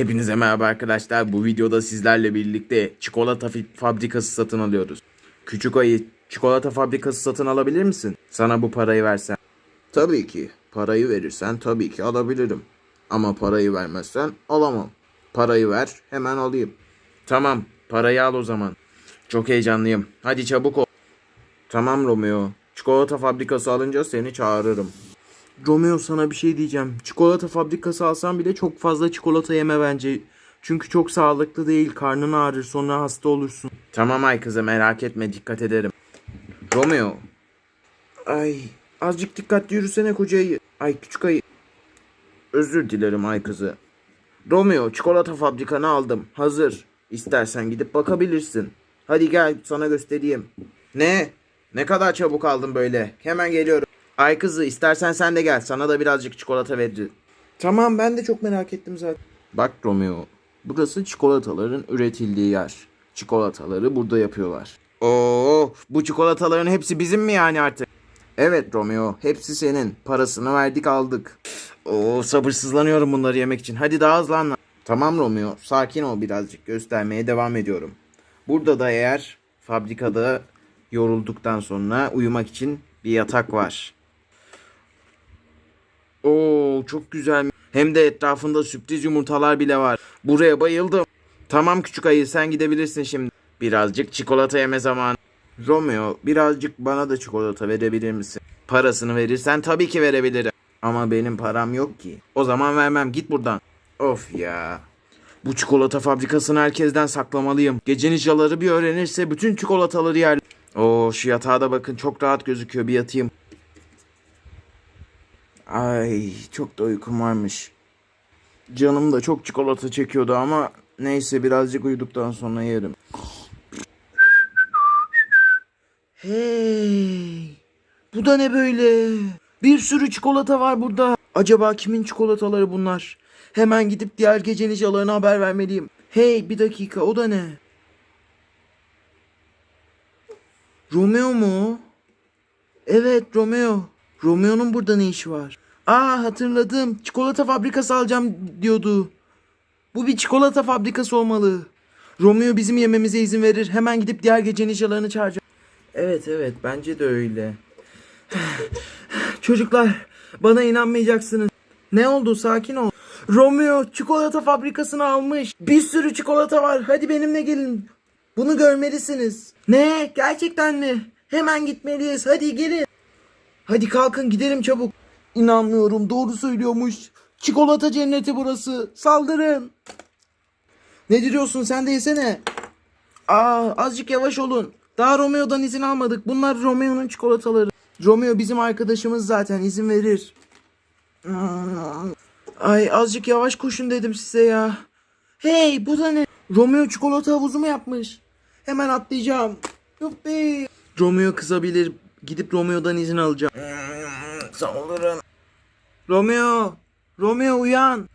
Hepinize merhaba arkadaşlar. Bu videoda sizlerle birlikte çikolata fabrikası satın alıyoruz. Küçük ayı çikolata fabrikası satın alabilir misin? Sana bu parayı versem. Tabii ki. Parayı verirsen tabii ki alabilirim. Ama parayı vermezsen alamam. Parayı ver hemen alayım. Tamam parayı al o zaman. Çok heyecanlıyım. Hadi çabuk ol. Tamam Romeo. Çikolata fabrikası alınca seni çağırırım. Romeo sana bir şey diyeceğim. Çikolata fabrikası alsan bile çok fazla çikolata yeme bence. Çünkü çok sağlıklı değil. Karnın ağrır sonra hasta olursun. Tamam ay kızı merak etme dikkat ederim. Romeo. Ay azıcık dikkatli yürüsene koca ayı. Ay küçük ayı. Özür dilerim ay kızı. Romeo çikolata fabrikanı aldım. Hazır. İstersen gidip bakabilirsin. Hadi gel sana göstereyim. Ne? Ne kadar çabuk aldın böyle. Hemen geliyorum. Ay kızı istersen sen de gel. Sana da birazcık çikolata veririz. Tamam ben de çok merak ettim zaten. Bak Romeo. Burası çikolataların üretildiği yer. Çikolataları burada yapıyorlar. Oo, bu çikolataların hepsi bizim mi yani artık? Evet Romeo, hepsi senin. Parasını verdik aldık. Oo, sabırsızlanıyorum bunları yemek için. Hadi daha hızlı anla. Tamam Romeo, sakin ol birazcık. Göstermeye devam ediyorum. Burada da eğer fabrikada yorulduktan sonra uyumak için bir yatak var. Oo, çok güzel. Hem de etrafında sürpriz yumurtalar bile var. Buraya bayıldım. Tamam küçük ayı sen gidebilirsin şimdi. Birazcık çikolata yeme zamanı. Romeo birazcık bana da çikolata verebilir misin? Parasını verirsen tabii ki verebilirim. Ama benim param yok ki. O zaman vermem git buradan. Of ya. Bu çikolata fabrikasını herkesten saklamalıyım. Gece ninjaları bir öğrenirse bütün çikolataları yer. Oo şu yatağa da bakın çok rahat gözüküyor bir yatayım. Ay çok da uykum varmış. Canım da çok çikolata çekiyordu ama neyse birazcık uyuduktan sonra yerim. Hey! Bu da ne böyle? Bir sürü çikolata var burada. Acaba kimin çikolataları bunlar? Hemen gidip diğer gece ninjalarına haber vermeliyim. Hey bir dakika o da ne? Romeo mu? Evet Romeo. Romeo'nun burada ne işi var? Aa hatırladım. Çikolata fabrikası alacağım diyordu. Bu bir çikolata fabrikası olmalı. Romeo bizim yememize izin verir. Hemen gidip diğer gece ninjalarını çağıracağım. Evet evet bence de öyle. Çocuklar bana inanmayacaksınız. Ne oldu sakin ol. Romeo çikolata fabrikasını almış. Bir sürü çikolata var. Hadi benimle gelin. Bunu görmelisiniz. Ne? Gerçekten mi? Hemen gitmeliyiz. Hadi gelin. Hadi kalkın gidelim çabuk. İnanmıyorum doğru söylüyormuş. Çikolata cenneti burası. Saldırın. Ne diyorsun sen de yesene. Aa azıcık yavaş olun. Daha Romeo'dan izin almadık. Bunlar Romeo'nun çikolataları. Romeo bizim arkadaşımız zaten izin verir. Ay azıcık yavaş koşun dedim size ya. Hey bu da ne? Romeo çikolata havuzu mu yapmış? Hemen atlayacağım. Yuppi. Romeo kızabilir. Gidip Romeo'dan izin alacağım. Olun. Romeo. Romeo uyan.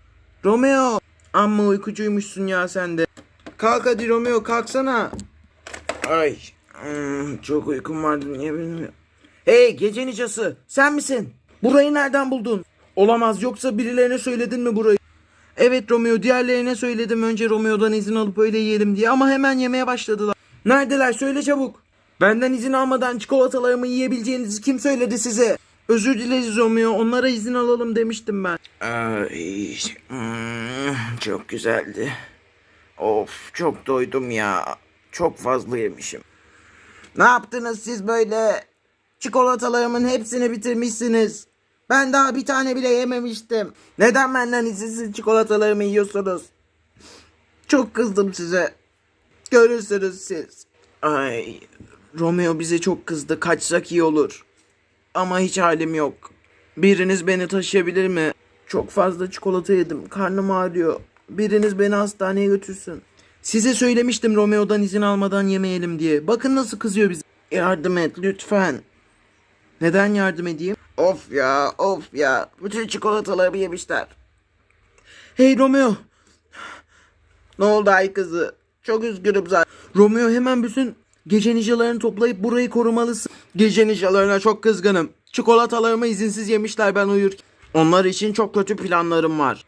Romeo. Amma uykucuymuşsun ya sen de. Kalk hadi Romeo kalksana. Ay. hmm, Çok uykum vardı niye bilmiyorum. Hey gece nicası sen misin? Burayı nereden buldun? Olamaz yoksa birilerine söyledin mi burayı? Evet Romeo diğerlerine söyledim önce Romeo'dan izin alıp öyle yiyelim diye ama hemen yemeye başladılar. Neredeler söyle çabuk. Benden izin almadan çikolatalarımı yiyebileceğinizi kim söyledi size? Özür dileriz Romeo onlara izin alalım demiştim ben. Ay, hmm, çok güzeldi. Of çok doydum ya. Çok fazla yemişim. Ne yaptınız siz böyle? Çikolatalarımın hepsini bitirmişsiniz. Ben daha bir tane bile yememiştim. Neden benden izinsiz çikolatalarımı yiyorsunuz? Çok kızdım size. Görürsünüz siz. Ay, Romeo bize çok kızdı. Kaçsak iyi olur. Ama hiç halim yok. Biriniz beni taşıyabilir mi? Çok fazla çikolata yedim. Karnım ağrıyor. Biriniz beni hastaneye götürsün. Size söylemiştim Romeo'dan izin almadan yemeyelim diye. Bakın nasıl kızıyor bize. Yardım et lütfen. Neden yardım edeyim? Of ya of ya. Bütün çikolatalarımı yemişler. Hey Romeo. Ne oldu ay kızı? Çok üzgünüm zaten. Romeo hemen bütün gece ninjalarını toplayıp burayı korumalısın. Gece ninjalarına çok kızgınım. Çikolatalarımı izinsiz yemişler ben uyurken. Onlar için çok kötü planlarım var.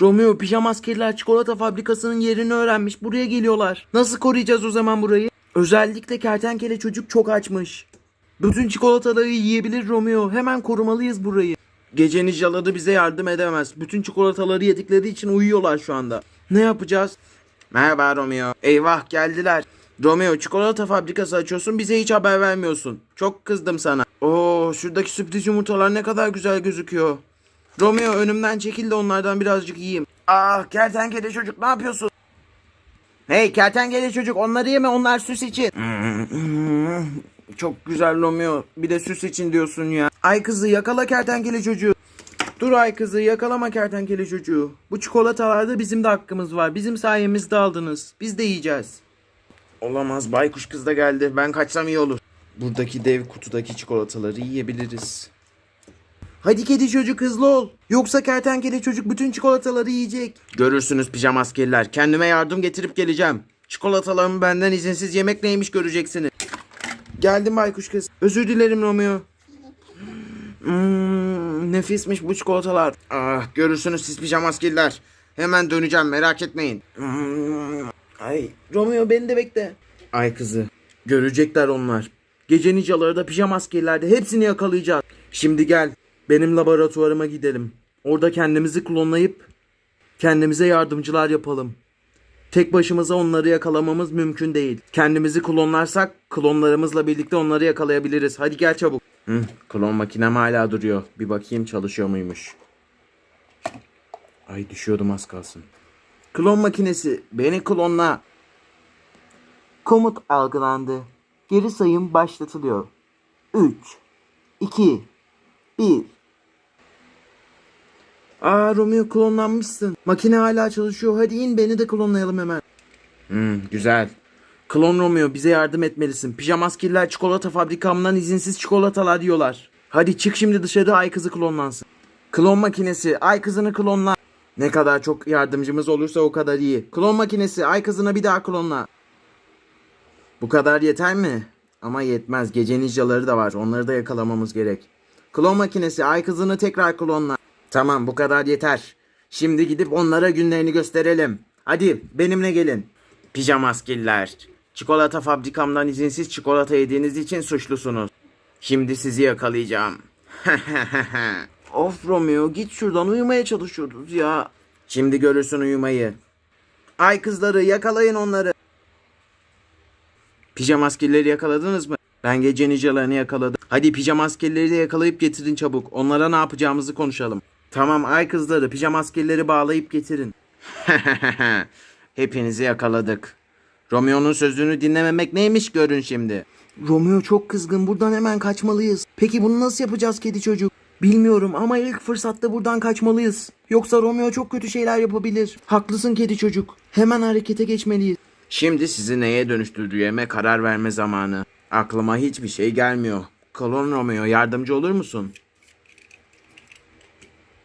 Romeo pijama askerler çikolata fabrikasının yerini öğrenmiş. Buraya geliyorlar. Nasıl koruyacağız o zaman burayı? Özellikle kertenkele çocuk çok açmış. Bütün çikolataları yiyebilir Romeo. Hemen korumalıyız burayı. Gece ninjaları bize yardım edemez. Bütün çikolataları yedikleri için uyuyorlar şu anda. Ne yapacağız? Merhaba Romeo. Eyvah geldiler. Romeo çikolata fabrikası açıyorsun bize hiç haber vermiyorsun. Çok kızdım sana. Oo şuradaki sürpriz yumurtalar ne kadar güzel gözüküyor. Romeo önümden çekil de onlardan birazcık yiyeyim. Ah kertenkele çocuk ne yapıyorsun? Hey kertenkele çocuk onları yeme onlar süs için. Çok güzel Romeo. Bir de süs için diyorsun ya. Ay kızı yakala kertenkele çocuğu. Dur ay kızı yakalama kertenkele çocuğu. Bu çikolatalarda bizim de hakkımız var. Bizim sayemizde aldınız. Biz de yiyeceğiz. Olamaz baykuş kız da geldi. Ben kaçsam iyi olur. Buradaki dev kutudaki çikolataları yiyebiliriz. Hadi kedi çocuk hızlı ol. Yoksa kertenkele çocuk bütün çikolataları yiyecek. Görürsünüz pijama askerler. Kendime yardım getirip geleceğim. Çikolatalarımı benden izinsiz yemek neymiş göreceksiniz. Geldim baykuş kız. Özür dilerim Romeo. Hmm, nefismiş bu çikolatalar. Ah, görürsünüz siz pijama askerler. Hemen döneceğim merak etmeyin. Hmm, ay Romeo beni de bekle. Ay kızı. Görecekler onlar. Gece ninjaları da pijama askerlerde hepsini yakalayacağız. Şimdi gel benim laboratuvarıma gidelim. Orada kendimizi klonlayıp kendimize yardımcılar yapalım. Tek başımıza onları yakalamamız mümkün değil. Kendimizi klonlarsak klonlarımızla birlikte onları yakalayabiliriz. Hadi gel çabuk. Hı, klon makinem hala duruyor. Bir bakayım çalışıyor muymuş. Ay düşüyordum az kalsın. Klon makinesi beni klonla. Komut algılandı. Geri sayım başlatılıyor. 3 2 1 Aa Romeo klonlanmışsın. Makine hala çalışıyor. Hadi in beni de klonlayalım hemen. Hmm, güzel. Klon Romeo bize yardım etmelisin. Pijama askerler çikolata fabrikamdan izinsiz çikolatalar diyorlar. Hadi çık şimdi dışarı ay kızı klonlansın. Klon makinesi ay kızını klonla. Ne kadar çok yardımcımız olursa o kadar iyi. Klon makinesi ay kızına bir daha klonla. Bu kadar yeter mi? Ama yetmez. Gece ninjaları da var. Onları da yakalamamız gerek. Klon makinesi ay kızını tekrar klonla. Tamam bu kadar yeter. Şimdi gidip onlara günlerini gösterelim. Hadi benimle gelin. Pijama askiller. Çikolata fabrikamdan izinsiz çikolata yediğiniz için suçlusunuz. Şimdi sizi yakalayacağım. of Romeo git şuradan uyumaya çalışıyoruz ya. Şimdi görürsün uyumayı. Ay kızları yakalayın onları. Pijama askerleri yakaladınız mı? Ben gece ninjalarını yakaladım. Hadi pijama askerleri de yakalayıp getirin çabuk. Onlara ne yapacağımızı konuşalım. Tamam ay kızları pijama askerleri bağlayıp getirin. Hepinizi yakaladık. Romeo'nun sözünü dinlememek neymiş görün şimdi. Romeo çok kızgın buradan hemen kaçmalıyız. Peki bunu nasıl yapacağız kedi çocuk? Bilmiyorum ama ilk fırsatta buradan kaçmalıyız. Yoksa Romeo çok kötü şeyler yapabilir. Haklısın kedi çocuk. Hemen harekete geçmeliyiz. Şimdi sizi neye dönüştürdüğüme karar verme zamanı. Aklıma hiçbir şey gelmiyor. Klon Romeo yardımcı olur musun?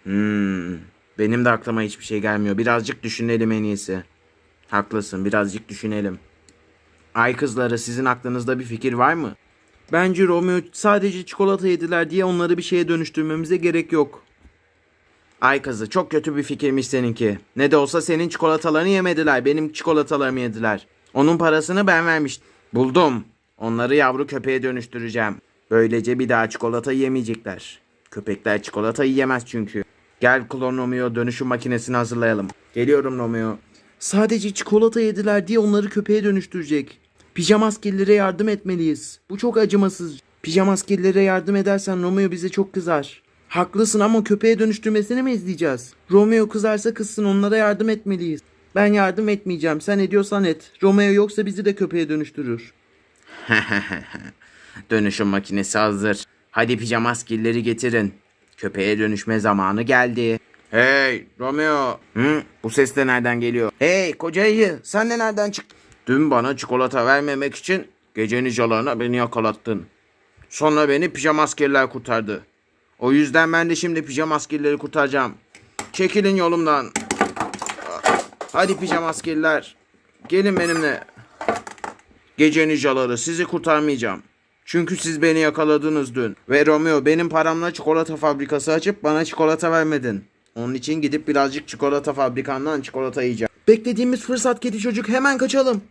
Hmm, benim de aklıma hiçbir şey gelmiyor. Birazcık düşünelim en iyisi. Haklısın birazcık düşünelim. Ay kızları sizin aklınızda bir fikir var mı? Bence Romeo sadece çikolata yediler diye onları bir şeye dönüştürmemize gerek yok. Ay kızı çok kötü bir fikirmiş seninki. Ne de olsa senin çikolatalarını yemediler. Benim çikolatalarımı yediler. Onun parasını ben vermiştim. Buldum. Onları yavru köpeğe dönüştüreceğim. Böylece bir daha çikolata yemeyecekler. Köpekler çikolata yiyemez çünkü. Gel klon Romeo dönüşüm makinesini hazırlayalım. Geliyorum Romeo. Sadece çikolata yediler diye onları köpeğe dönüştürecek. Pijama askerlere yardım etmeliyiz. Bu çok acımasız. Pijama askerlere yardım edersen Romeo bize çok kızar. Haklısın ama köpeğe dönüştürmesini mi izleyeceğiz? Romeo kızarsa kızsın onlara yardım etmeliyiz. Ben yardım etmeyeceğim. Sen ediyorsan et. Romeo yoksa bizi de köpeğe dönüştürür. Dönüşüm makinesi hazır. Hadi pijama askerleri getirin. Köpeğe dönüşme zamanı geldi. Hey Romeo. Hı? Bu ses de nereden geliyor? Hey koca ayı sen de nereden çıktın? Dün bana çikolata vermemek için gece ninjalarına beni yakalattın. Sonra beni pijama askerler kurtardı. O yüzden ben de şimdi pijama askerleri kurtaracağım. Çekilin yolumdan. Hadi pijama askerler. Gelin benimle. Gece ninjaları sizi kurtarmayacağım. Çünkü siz beni yakaladınız dün. Ve Romeo benim paramla çikolata fabrikası açıp bana çikolata vermedin. Onun için gidip birazcık çikolata fabrikandan çikolata yiyeceğim. Beklediğimiz fırsat kedi çocuk hemen kaçalım.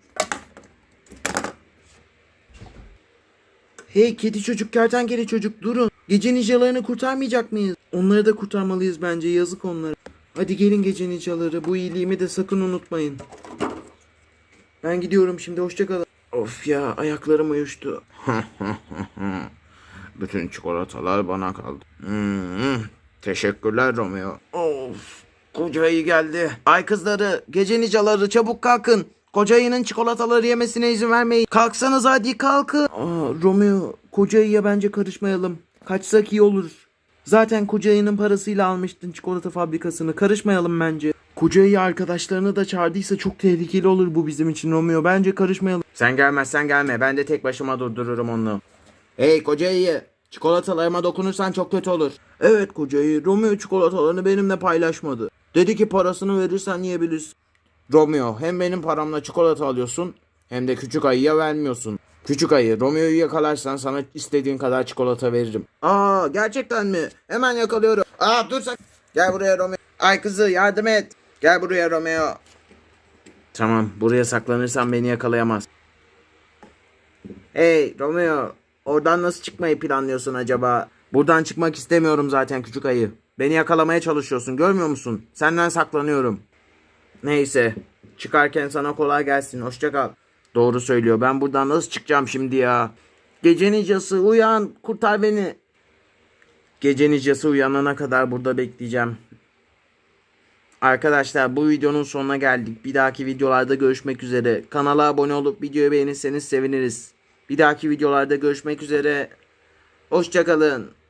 Hey kedi çocuk kertenkele çocuk durun. Gece ninjalarını kurtarmayacak mıyız? Onları da kurtarmalıyız bence yazık onlara. Hadi gelin gece ninjaları bu iyiliğimi de sakın unutmayın. Ben gidiyorum şimdi hoşçakalın. Of ya ayaklarım uyuştu. Bütün çikolatalar bana kaldı. Hmm, teşekkürler Romeo. Of koca ayı geldi. Ay kızları gece ninjaları çabuk kalkın. Koca ayının çikolataları yemesine izin vermeyin. Kalksanız hadi kalkın. Aa, Romeo koca ayıya bence karışmayalım. Kaçsak iyi olur. Zaten koca ayının parasıyla almıştın çikolata fabrikasını. Karışmayalım bence. Koca ayı arkadaşlarını da çağırdıysa çok tehlikeli olur bu bizim için Romeo. Bence karışmayalım. Sen gelmezsen gelme. Ben de tek başıma durdururum onu. Hey koca iyi. Çikolatalarıma dokunursan çok kötü olur. Evet koca ayı Romeo çikolatalarını benimle paylaşmadı. Dedi ki parasını verirsen yiyebilirsin. Romeo hem benim paramla çikolata alıyorsun hem de küçük ayıya vermiyorsun. Küçük ayı Romeo'yu yakalarsan sana istediğin kadar çikolata veririm. Aa gerçekten mi? Hemen yakalıyorum. Aa dur sak. Gel buraya Romeo. Ay kızı yardım et. Gel buraya Romeo. Tamam buraya saklanırsan beni yakalayamaz. Hey Romeo. Oradan nasıl çıkmayı planlıyorsun acaba? Buradan çıkmak istemiyorum zaten küçük ayı. Beni yakalamaya çalışıyorsun görmüyor musun? Senden saklanıyorum. Neyse. Çıkarken sana kolay gelsin. Hoşça kal. Doğru söylüyor. Ben buradan nasıl çıkacağım şimdi ya? Gece nicası uyan. Kurtar beni. Gece nicası uyanana kadar burada bekleyeceğim. Arkadaşlar bu videonun sonuna geldik. Bir dahaki videolarda görüşmek üzere. Kanala abone olup videoyu beğenirseniz seviniriz. Bir dahaki videolarda görüşmek üzere. Hoşçakalın.